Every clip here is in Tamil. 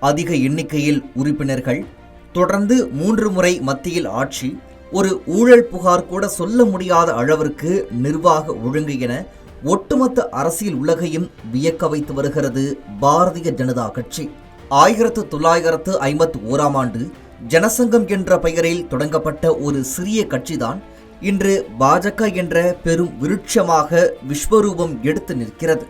அதிக எண்ணிக்கையில் உறுப்பினர்கள் தொடர்ந்து மூன்று முறை மத்தியில் ஆட்சி ஒரு ஊழல் புகார் கூட சொல்ல முடியாத அளவிற்கு நிர்வாக ஒழுங்கு என ஒட்டுமொத்த அரசியல் உலகையும் வியக்க வைத்து வருகிறது பாரதிய ஜனதா கட்சி. ஆயிரத்து தொள்ளாயிரத்து ஐம்பத்தி ஓராம் ஆண்டு ஜனசங்கம் என்ற பெயரில் தொடங்கப்பட்ட ஒரு சிறிய கட்சிதான் இன்று பாஜக என்ற பெரும் விருட்சமாக விஸ்வரூபம் எடுத்து நிற்கிறது.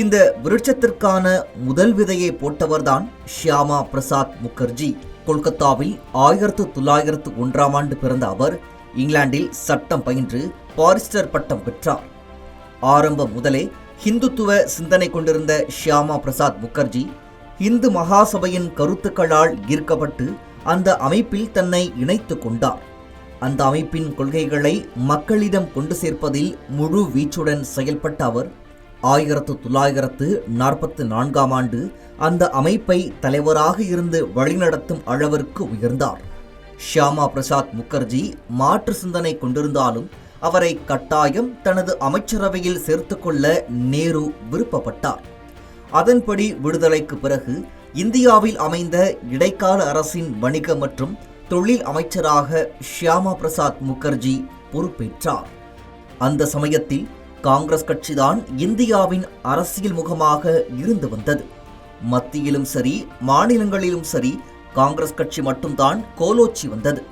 இந்த விருட்சத்திற்கான முதல் விதையை போட்டவர்தான் ஷியாமா பிரசாத் முகர்ஜி. கொல்கத்தாவில் ஆயிரத்து தொள்ளாயிரத்து ஒன்றாம் ஆண்டு பிறந்த அவர் இங்கிலாந்தில் சட்டம் பயின்று பாரிஸ்டர் பட்டம் பெற்றார். ஆரம்பம் முதலே ஹிந்துத்துவ சிந்தனை கொண்டிருந்த ஷியாமா பிரசாத் முகர்ஜி இந்து மகாசபையின் கருத்துக்களால் ஈர்க்கப்பட்டு அந்த அமைப்பில் தன்னை இணைத்து கொண்டார். அந்த அமைப்பின் கொள்கைகளை மக்களிடம் கொண்டு சேர்ப்பதில் முழு வீச்சுடன் செயல்பட்ட அவர் ஆயிரத்து தொள்ளாயிரத்து நாற்பத்து நான்காம் ஆண்டு அந்த அமைப்பை தலைவராக இருந்து வழிநடத்தும் அளவிற்கு உயர்ந்தார். ஷியாமா பிரசாத் முகர்ஜி மாற்று சிந்தனை கொண்டிருந்தாலும் அவரை கட்டாயம் தனது அமைச்சரவையில் சேர்த்துக்கொள்ள நேரு விருப்பப்பட்டார். அதன்படி விடுதலைக்கு பிறகு இந்தியாவில் அமைந்த இடைக்கால அரசின் வணிக மற்றும் தொழில் அமைச்சராக ஷியாமா பிரசாத் முகர்ஜி பொறுப்பேற்றார். அந்த சமயத்தில் காங்கிரஸ் கட்சிதான் இந்தியாவின் அரசியல் முகமாக இருந்து வந்தது. மத்தியிலும் சரி மாநிலங்களிலும் சரி காங்கிரஸ் கட்சி மட்டும்தான் கோலோச்சி வந்தது.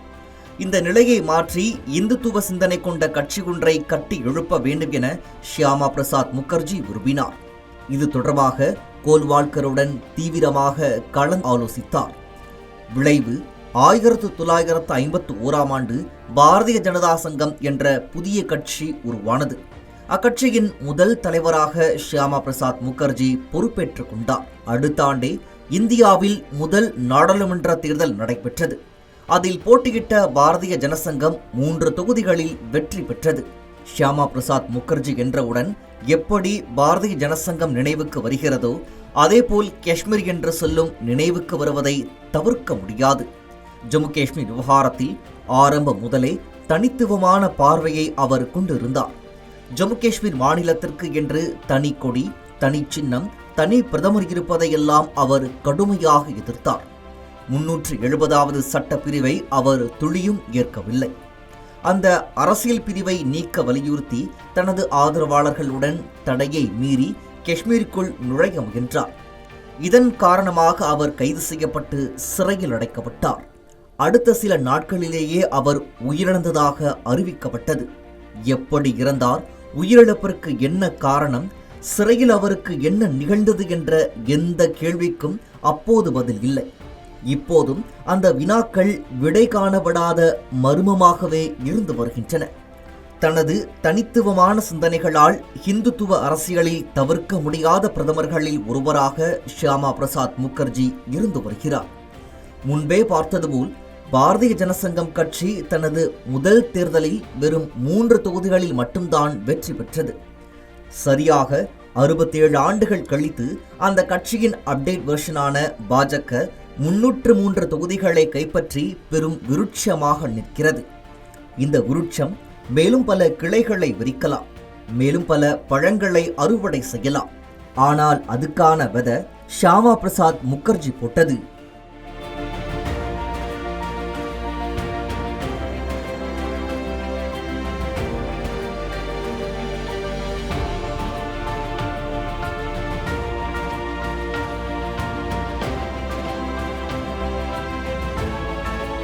இந்த நிலையை மாற்றி இந்துத்துவ சிந்தனை கொண்ட கட்சி ஒன்றை கட்டி எழுப்ப வேண்டும் என ஷியாமா பிரசாத் முகர்ஜி விரும்பினார். இது தொடர்பாக கோல்வால்கருடன் தீவிரமாக கலந்து ஆலோசித்தார். விளைவு ஆயிரத்து தொள்ளாயிரத்து ஐம்பத்து ஓராம் ஆண்டு பாரதிய ஜனதா சங்கம் என்ற புதிய கட்சி உருவானது. அக்கட்சியின் முதல் தலைவராக ஷியாமா பிரசாத் முகர்ஜி பொறுப்பேற்றுக் கொண்டார். அடுத்த ஆண்டே இந்தியாவில் முதல் நாடாளுமன்ற தேர்தல் நடைபெற்றது. அதில் போட்டியிட்ட பாரதிய ஜனசங்கம் மூன்று தொகுதிகளில் வெற்றி பெற்றது. ஷியாமா பிரசாத் முகர்ஜி என்றவுடன் எப்படி பாரதிய ஜனசங்கம் நினைவுக்கு வருகிறதோ அதேபோல் காஷ்மீர் என்று சொல்லும் நினைவுக்கு வருவதை தவிர்க்க முடியாது. ஜம்மு காஷ்மீர் விவகாரத்தில் ஆரம்பம் முதலே தனித்துவமான பார்வையை அவர் கொண்டிருந்தார். ஜம்மு காஷ்மீர் மாநிலத்திற்கு என்று தனி கொடி தனி சின்னம் தனி பிரதமர் இருப்பதையெல்லாம் அவர் கடுமையாக எதிர்த்தார். முன்னூற்று எழுபதாவது சட்ட பிரிவை அவர் துளியும் ஏற்கவில்லை. அந்த அரசியல் பிரிவை நீக்க வலியுறுத்தி தனது ஆதரவாளர்களுடன் தடையை மீறி காஷ்மீருக்குள் நுழைய முயன்றார். இதன் காரணமாக அவர் கைது செய்யப்பட்டு சிறையில் அடைக்கப்பட்டார். அடுத்த சில நாட்களிலேயே அவர் உயிரிழந்ததாக அறிவிக்கப்பட்டது. எப்படி இறந்தார்? உயிரிழப்பிற்கு என்ன காரணம்? சிறையில் அவருக்கு என்ன நிகழ்ந்தது என்ற எந்த கேள்விக்கும் அப்போது பதில் இல்லை. இப்போதும் அந்த வினாக்கள் விடை காணப்படாத மர்மமாகவே இருந்து வருகின்றன. தனது தனித்துவமான சிந்தனைகளால் இந்துத்துவ அரசியலில் தவிர்க்க முடியாத பிரதமர்களில் ஒருவராக ஷியாமா பிரசாத் முகர்ஜி இருந்து வருகிறார். முன்பே பார்த்தது போல் பாரதிய ஜனசங்கம் கட்சி தனது முதல் தேர்தலில் வெறும் மூன்று தொகுதிகளில் மட்டும்தான் வெற்றி பெற்றது. சரியாக அறுபத்தேழு ஆண்டுகள் கழித்து அந்த கட்சியின் அப்டேட் வெர்ஷனான பாஜக முன்னூற்று மூன்று தொகுதிகளை கைப்பற்றி பெரும் விருட்சமாக நிற்கிறது. இந்த விருட்சம் மேலும் பல கிளைகளை விரிக்கலாம் மேலும் பல பழங்களை அறுவடை செய்யலாம். ஆனால் அதுக்கான வெத ஷாமா பிரசாத் முகர்ஜி போட்டது.